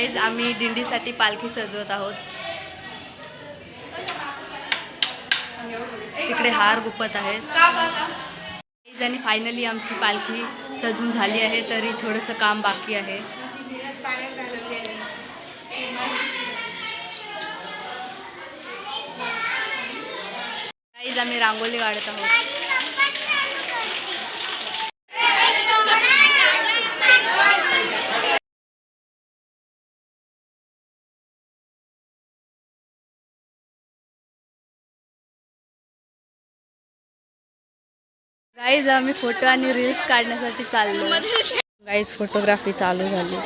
Guys आम्ही दिंडीसाठी पालखी सजवत आहोत. तिकडे हार गुपत आहेत आणि फायनली आमची पालखी सजून झाली आहे तरी थोडंसं काम बाकी आहे. गाईज आम्ही रांगोली काढत आहोत. गाईज आम्ही फोटो आणि रील्स काढण्यासाठी चाललो गाईज फोटोग्राफी चालू झाली.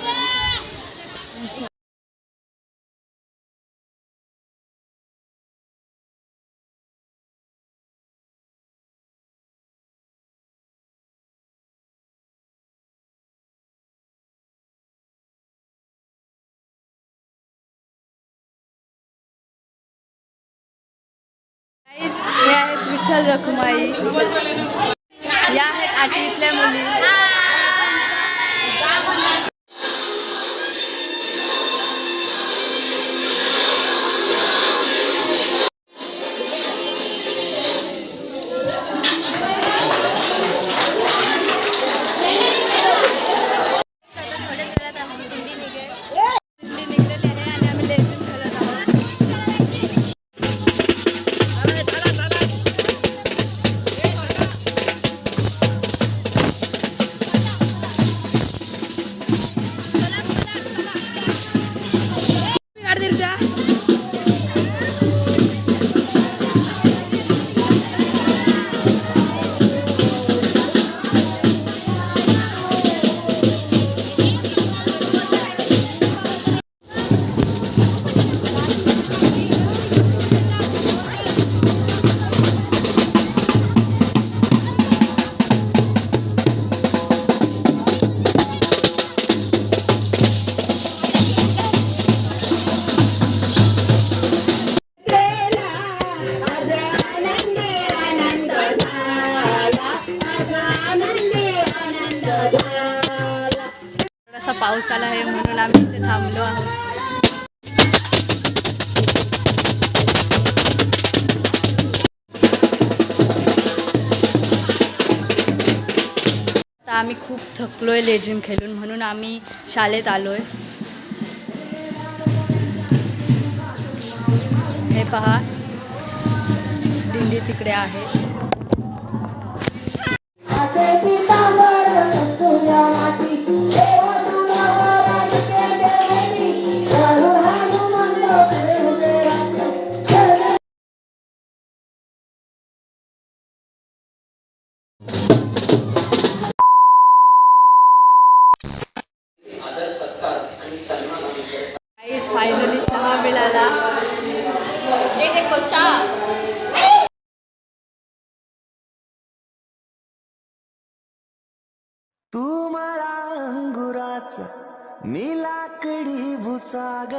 हे आहेत विठ्ठल रखुमाई. या आहेत आठवीतल्या मुली. पाऊस आला आहे म्हणून आम्ही इथे थांबलो आहोत. आम्ही खूप थकलोय लेझिम खेळून म्हणून आम्ही शाळेत आलोय. हे पहा. दिंडी तिकडे आहे. ये देखो तू मला अंगुराच मी लाकडी भुसाग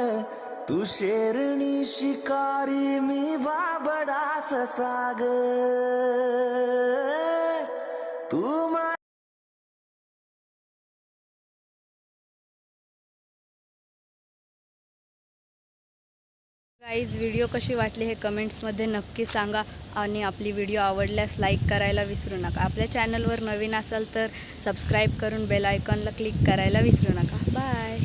तू शेरणी शिकारी मी बाबडा ससाग. तू काहीच गाईज व्हिडिओ कशी वाटली हे कमेंट्समध्ये नक्की सांगा आणि आपली व्हिडिओ आवडल्यास लाईक करायला विसरू नका. आपल्या चॅनलवर नवीन असाल तर सबस्क्राईब करून बेल आयकॉनला क्लिक करायला विसरू नका. बाय